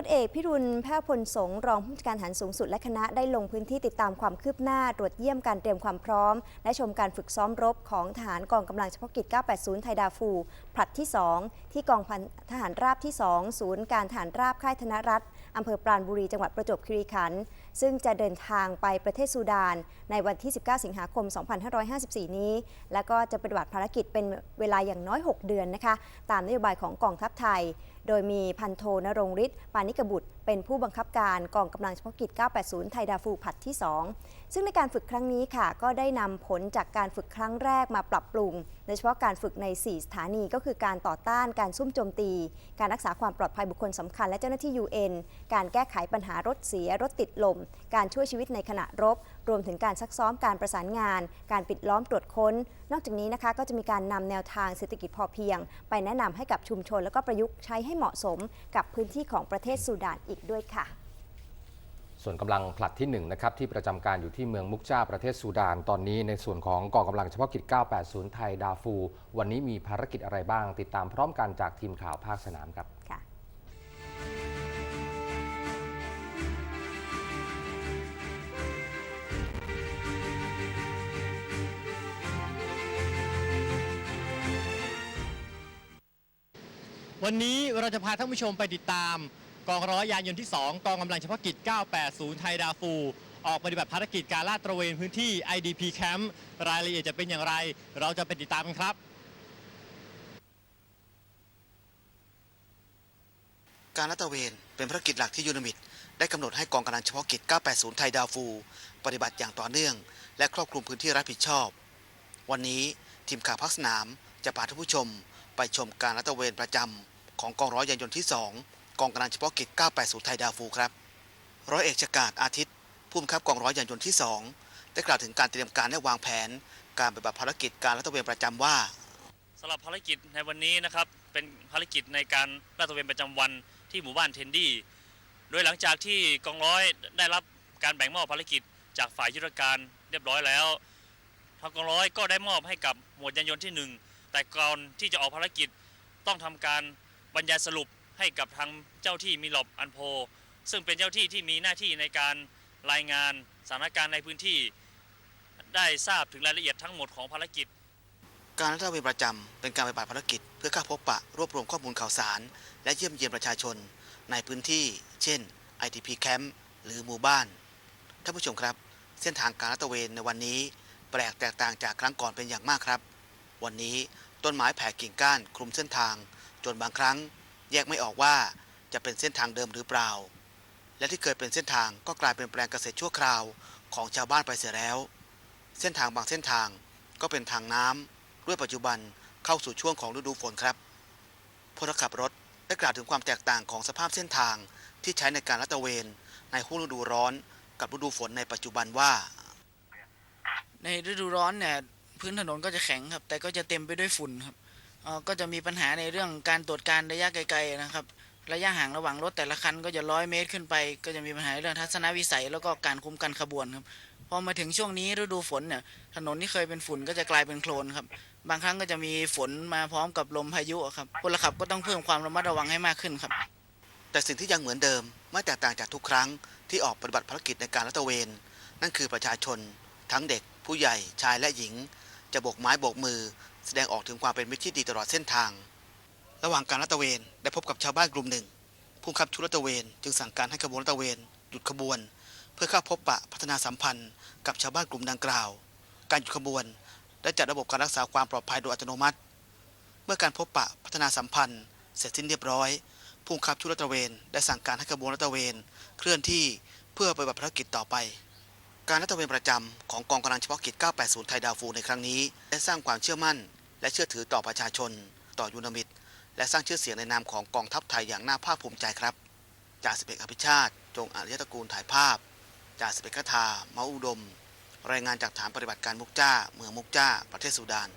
พลเอกพิรุณแพทย์พลสงรองผู้จัดการทหารสูงสุดและคณะได้ลงพื้นที่ติดตามความคืบหน้า ตรวจเยี่ยมการเตรียมความพร้อม และชมการฝึกซ้อมรบของทหารกองกำลังเฉพาะกิจ 980 ไทยดาฟู ผลัดที่ 2 ที่กองพันทหารราบที่ 2 ศูนย์การทหารราบค่ายธนรัฐอำเภอปราณบุรีจังหวัดประจวบคีรีขันธ์ ซึ่งจะเดินทางไปประเทศซูดาน ในวันที่ 19 สิงหาคม 2554 นี้ และก็จะปฏิบัติภารกิจเป็นเวลาอย่างน้อย 6 เดือนนะคะ ตามนโยบายของกองทัพไทย โดยมีพันโทนรงฤทธิ์ปานิกบุตร เป็นผู้บังคับการกองกำลังเฉพาะกิจ 980 ไทยดาฟูผัดที่ 2 ซึ่งในการฝึกครั้งนี้ค่ะ ก็ได้นำผลจากการฝึกครั้งแรกมาปรับปรุง โดยเฉพาะการฝึกใน 4 สถานีก็คือการต่อต้านการซุ่มโจมตี การรักษาความปลอดภัยบุคคลสำคัญและเจ้าหน้าที่ UN การแก้ไขปัญหารถเสียรถติดลมการช่วยชีวิตในขณะรบ รวมถึงการซักซ้อมการประสานงาน การปิดล้อมตรวจค้น นอกจากนี้นะคะก็จะมีการนำแนวทางเศรษฐกิจพอเพียง ไปแนะนำให้กับชุมชน แล้วก็ประยุกต์ใช้ให้เหมาะสมกับพื้นที่ของประเทศซูดานอีกด้วยค่ะส่วนกำลังผลัดที่1นะครับที่ประจำการอยู่ที่เมืองมุกจาประเทศซูดานตอนนี้ ในส่วนของกองกำลังเฉพาะกิจ 980 ไทยดาฟู วันนี้มีภารกิจอะไรบ้าง ติดตามพร้อมกันจากทีมข่าวภาคสนามครับ วันนี้เราจะพาท่านผู้ชมไปติดตาม กองร้อยยานยนต์ที่ 2 กองกำลังเฉพาะกิจ 980 ไทยดาฟู ออกปฏิบัติภารกิจการลาดตระเวนพื้นที่ IDP Camp รายละเอียดจะเป็นอย่างไร เราจะไปติดตามกันครับ การลาดตระเวนเป็นภารกิจหลักที่ยูนิมิตได้กำหนดให้กองกำลังเฉพาะกิจ 980 ไทยดาวฟู ปฏิบัติอย่างต่อเนื่อง และครอบคลุมพื้นที่รับผิดชอบ วันนี้ทีมข่าวพักสนามจะพาท่านผู้ชม ไปชมการลาดตเวนประจำของกองร้อยยานยนต์ที่ 2 กองกำลังเฉพาะกิจ 980 ไทยดาวฟูครับ ร้อยเอกชกาศอาทิตย์ผู้บังคับกองร้อยยานยนต์ที่ 2 ได้กล่าวถึงการเตรียมการและวางแผน การปฏิบัติภารกิจการลาดตเวนประจำว่าสำหรับภารกิจในวันนี้นะครับเป็นภารกิจในการลาดตระเวนประจำวันที่หมู่บ้านเทนดี้ โดยหลังจากที่กองร้อยได้รับการแบ่งมอบภารกิจจากฝ่ายยุทธการเรียบร้อยแล้วทางกองร้อยก็ได้มอบให้กับหมวดยานยนต์ที่หนึ่ง แต่ก่อนที่จะออกภารกิจต้องทำการบรรยายสรุปให้กับทางเจ้าที่มีหลบอันโพ ซึ่งเป็นเจ้าที่ที่มีหน้าที่ในการรายงานสถานการณ์ในพื้นที่ ได้ทราบถึงรายละเอียดทั้งหมดของภารกิจ การลาดตระเวนประจำเป็นการปฏิบัติภารกิจ เพื่อเข้าพบปะรวบรวมข้อมูลข่าวสาร และเยี่ยมเยียนประชาชน ในพื้นที่ เช่น ITP Camp หรือหมู่บ้านท่านผู้ชมครับ เส้นทางการลาดตเวนในวันนี้ แปลกแตกต่างจากครั้งก่อนเป็นอย่างมากครับ วันนี้ ต้นไม้แผ่กิ่งก้านคลุมเส้นทาง จนบางครั้ง แยกไม่ออกว่าจะเป็นเส้นทางเดิมหรือเปล่า และที่เคยเป็นเส้นทางก็กลายเป็นแปลงเกษตรชั่วคราวของชาวบ้านไปเสียแล้ว เส้นทางบางเส้นทางก็เป็นทางน้ำด้วยปัจจุบันเข้าสู่ช่วงของฤดูฝนครับพลขับรถได้กล่าวถึงความแตกต่างของสภาพเส้นทางที่ใช้ในการลาดตระเวน ในห้วงฤดูร้อนกับฤดูฝนในปัจจุบันว่า ในฤดูร้อนเนี่ย พื้นถนนก็จะแข็งครับ แต่ก็จะเต็มไปด้วยฝุ่นครับก็จะมีปัญหาในเรื่องการตรวจการระยะไกลๆนะครับ ระยะห่างระหว่างรถแต่ละคันก็จะร้อยเมตรขึ้นไป ก็จะมีปัญหาเรื่องทัศนวิสัย แล้วก็การคุมกันขบวนครับพอมาถึงช่วงนี้ฤดูฝนเนี่ยถนนที่เคยเป็นฝุ่นก็จะกลายเป็นโคลนครับบางครั้งก็จะมีฝนมาพร้อมกับลมพายุครับพลขับก็ต้องเพิ่มความระมัดระวังให้มากขึ้นครับ แต่สิ่งที่ยังเหมือนเดิมไม่แตกต่างจากทุกครั้งที่ออกปฏิบัติภารกิจในการลาดตระเวน นั่นคือประชาชน ทั้งเด็กผู้ใหญ่ชายและหญิง จะโบกไม้โบกมือ แสดงออกถึงความเป็นมิตรที่ดีตลอดเส้นทาง ระหว่างการลาดตระเวนได้พบกับชาวบ้านกลุ่มหนึ่ง ผู้บับชุดลาดตระเวนจึงสั่งการให้ขบวนลาดตระเวนหยุดขบวน เพื่อเข้าพบปะพัฒนาสัมพันธ์กับชาวบ้านกลุ่มดังกล่าว การหยุดขบวนได้จัดระบบการรักษาความปลอดภัยโดยอัตโนมัติ เมื่อการพบปะพัฒนาสัมพันธ์ เสร็จสิ้นเรียบร้อยผู้บับชุดลาดตระเวนได้สั่งการให้ขบวนลาดตระเวน เคลื่อนที่เพื่อไปฏิบัติภารกิจต่อไป การลาดตระเวนประจำของกองกำลังเฉพาะกิจ 980 ไทยดาวฟูในครั้งนี้ ได้สร้างความเชื่อมั่น และเชื่อถือต่อประชาชน ต่อยูนามิตและสร้างชื่อเสียงในนามของกองทัพไทยอย่างน่าภาคภูมิใจครับจ่าสิบเอกอภิชาติ จงอารยตระกูลถ่ายภาพจ่าสิบเอกคทาเมาอุดม รายงานจากฐานปฏิบัติการมุกจ้า เมืองมุกจ้า ประเทศสุดาน